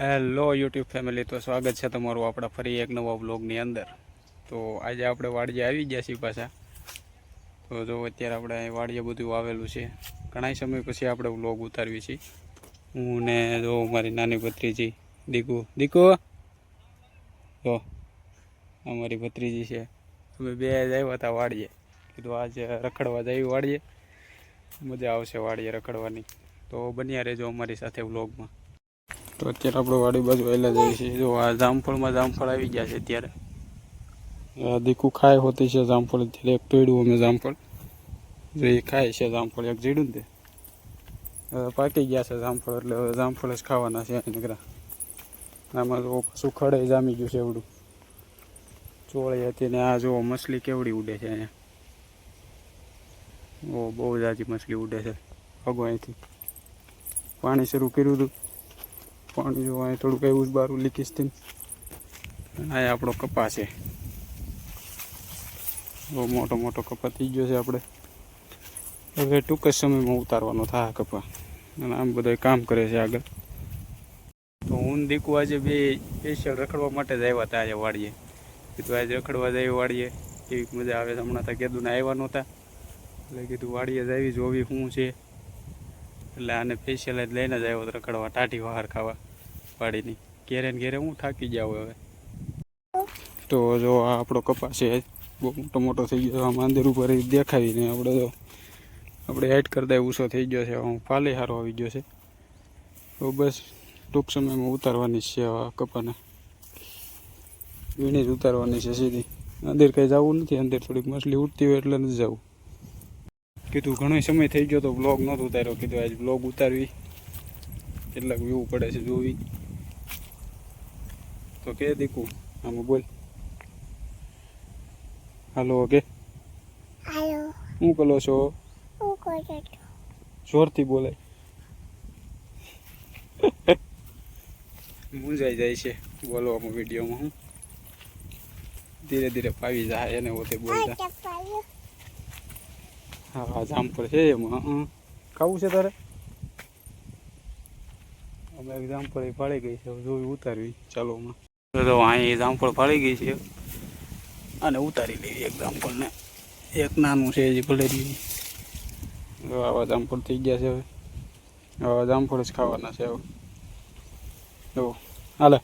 Hello YouTube family તો સ્વાગત છે તમારું આપણા ફરી એક નવા બ્લોગની અંદર. તો આજે આપણે વાડીએ આવી ગયા છીએ પાછા. તો જો અત્યારે આપણે અહીં વાડીએ બધું વાવેલું છે. ઘણા સમય પછી આપણે બ્લોગ ઉતારવી છીએ. હું ને જો મારી નાની ભત્રીજી, દીકુ. દીકુ? જો, અમારી ભત્રીજી છે. અમે બે જ આવ્યા હતા વાડીએ. કીધું આજે રખડવા જઈ વાડીએ. મજા આવશે વાડીએ રખડવાની. તો બન્યા રહેજો અમારી સાથે બ્લોગમાં તો અત્યારે આપણે વાડી બાજુ વહેલા જઈએ છીએ જો આ જામફળમાં જામફળ આવી ગયા છે અત્યારે. દીકુ ખાય હોતી છે જામફળ. અત્યારે એક તોડ્યું અમે જામફળ. જો એ ખાય છે જામફળ. એક જીડું તે. પાકી ગયા છે જામફળ એટલે હવે જામફળ જ ખાવાના છે નકરા. આમાં જો પાછું ખડે જામી ગયું છે એવડું. ચોળી હતી ને આ જો મછલી કેવડી ઉડે છે અહીંયા. ઓ, બહુ જાજી મછલી ઉડે છે. અગો અહીંથી પાણી શરૂ કર્યું હતું. પાણી જો અહીં થોડુંક એવું જ બારું લીકેજ થઈને આ આપણો કપા છે. બહુ મોટો મોટો કપા થઈ ગયો છે આપણે. હવે ટૂંક જ સમયમાં ઉતારવાનો થાય કપા. અને આમ બધા કામ કરે છે આગળ. તો હું દીકુ આજે બે સ્પેશિયલ રખડવા માટે જ આવ્યા હતા આજે વાડીએ. કીધું આજે રખડવા જાય વાડીએ. એવી મજા આવે છે. હમણાં તો ને આવ્યા નહોતા. એટલે કીધું વાડીએ જ આવી જોવી શું છે. એટલે આને સ્પેશિયલ જ લઈને જ આવ્યો હતો રખડવા, ટાઢી વહાર ખાવા વાડીની ઘેરે ને ઘેરે હું થાકી જાઉં હવે. તો જો આ આપણો કપાસ છે, બહુ મોટો મોટો થઈ ગયો આ માંદર ઉપર દેખાવીને આપણે જો આપણે એડ કરતા ઊંચો થઈ ગયો છે. હું પાલે સારો આવી ગયો છે. તો બસ ટૂંક સમયમાં ઉતારવાની છે આ કપાને. વીણી જ ઉતારવાની છે સીધી. અંદર કંઈ જવું નથી, અંદર થોડીક મછલી ઉઠતી હોય એટલે નથી જવું. કીધું ઘણો સમય થઈ ગયો તો બ્લોગ નહોતો ઉતાર્યો. કીધું આજ બ્લોગ ઉતારવી. કેટલાક વ્યૂ પડે છે જોવી. તો કે દીકુ આમાં બોલ. હાલો કે હાલો. શું કરો છો? હું કલો છો જોરથી બોલે મૂંઝાઈ જાય છે બોલવામાં વિડીયોમાં હું. ધીરે ધીરે ફાવી જાય એને પોતે બોલતા. હા જામફળ છે એમાં. ખાવું છે તારે? અમે એક જામફળ એ ફાળી ગઈ છે. હવે જોઈ ઉતારવી. ચાલો હમણાં. તો અહીં જામફળ ફાળી ગઈ છે. અને ઉતારી લેવી એક જામફળને એક નાનું છે હજી ભલે આવા જામફળ થઈ ગયા છે હવે. આવા જામફળ જ ખાવાના છે હવે. જો હાલે.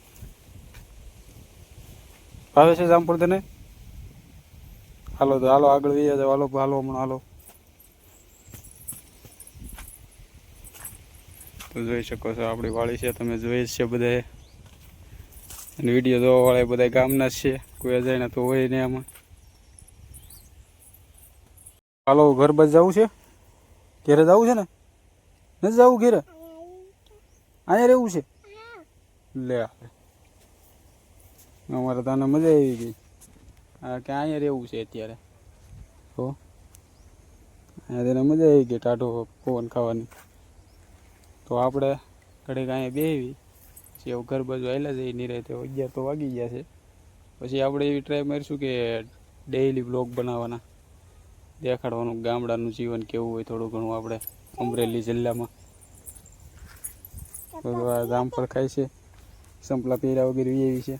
ભાવે છે જામફળ તને? હાલો તો હાલો આગળ જઈએ હાલો હાલો હમણાં હાલો. જોઈ શકો છો, આપણી વાળી છે, તમે જોઈ છે બધાએ અને વીડિયો જોવા વાળા બધા ગામના જ છે, કોઈ અજાયના તો હોય નહીં આમાં. હાલો, ઘર બસ જવું છે? ઘેરે જવું છે ને? નથી જવું ઘેરે? અહીંયા રહેવું છે? લે અમારે તને મજા આવી ગઈ. હા કે અહીંયા રહેવું છે અત્યારે. તો અહીંયા તેને મજા આવી ગઈ, ટાઢો પવન ખાવાની. તો આપણે ઘડીક અહીંયા બેહવી પછી એવું ઘર બાજુ આવેલા જઈએ રહે તો અગિયાર તો વાગી ગયા છે. પછી આપણે એવી ટ્રાય મારીશું કે ડેઈલી બ્લોગ બનાવવાના. દેખાડવાનું ગામડાનું જીવન કેવું હોય થોડું ઘણું આપણે અમરેલી જિલ્લામાં. ગામ જામફળ ખાય છે. સંપલા પીરા વગેરે એવી છે.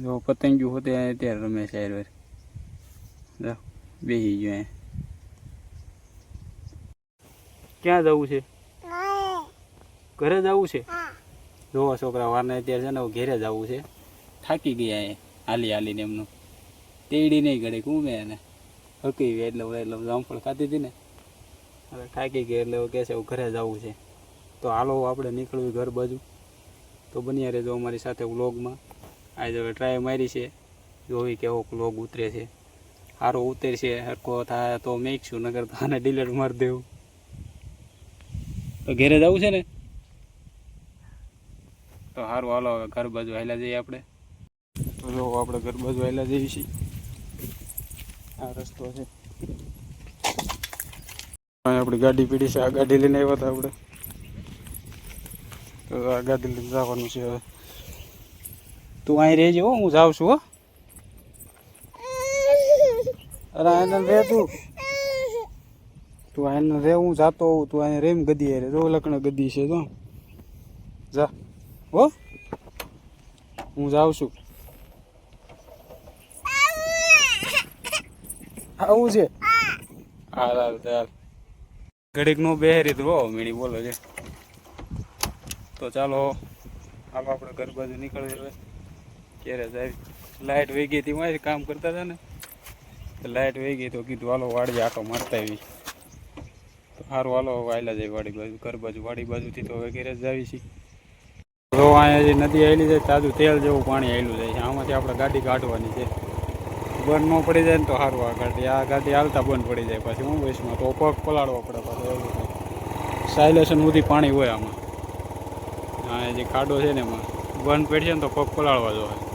જો પતંગિયું હોતે ત્યારે રમે છે જો બેસી ગયો અહીંયા ક્યાં જવું છે ઘરે જવું છે જોવો છોકરા વારને અત્યારે છે ને ઘેરે જવું છે થાકી ગયા એ હાલી હાલીને એમનું તેડી નહીં ઘડી ઘૂમે એને હકી ગયા એટલે એટલે જામફળ ખાતી હતી ને હવે થાકી ગયા એટલે કહે છે ઘરે જવું છે તો હાલો આપણે નીકળવું ઘર બાજુ તો બન્યા રહેજો અમારી સાથે વ્લોગમાં આજે હવે ટ્રાય મારી છે. જોવી કેવો લોગ ઉતરે છે. સારો ઉતરશે હરકો થાય તો મેકશું નગર તો આને ડિલેટ મારી દેવું. તો ઘેરે જવું છે ને? તો સારું હાલો, હવે ઘર બાજુ હાલા જઈએ આપણે. તો જો, આપણે ઘર બાજુ હાલા જઈએ છીએ. આ રસ્તો છે. આપણી ગાડી પીડી છે, આ ગાડી લઈને આવ્યા હતા આપણે. તો આ ગાડી લઈને જવાનું છે હવે. તું અહીં રહેજે હો, હું જાઉં છું, હો. અરે આનંદ રે તું. તું આને રે, હું જાતો હોઉં, તું અહીં રેમ ગદી રે. જો લગ્ન ગદી છે, જો. જા, હો. હું જાઉં છું. આવું છે? હાલ હાલ ચાલ ઘડીક નો બેહરી તો હો, મીણી બોલો છે. તો ચાલો, હાલો, આપણે ઘર બાજુ હવે. ક્યારે જાય લાઇટ વહી ગઈ હતી મારે કામ કરતા હતા ને, તો લાઇટ વહી ગઈ તો કીધું, હાલો વાડી આટો મારતા આવી તો સારું હાલો વાયલા જાય વાડી બાજુ, ઘર બાજુ. વાડી બાજુથી તો હવે ઘરે જ આવી છીએ. તો અહીંયા જે નદી આવેલી છે, તાજું તેલ જેવું પાણી આવેલું જાય છે આમાંથી આપણે ગાડી કાઢવાની છે. બંધ ન પડી જાય ને તો સારું આ ગાડી આ ગાડી હાલતા બંધ પડી જાય પછી, હું વયસમાં તો પગ પલાળવો પડે પાછો, એવું સાયલેશન સુધી પાણી હોય આમાં. જે ખાડો છે ને એમાં, બંધ પડશે ને તો પગ પલાળવા જોઈએ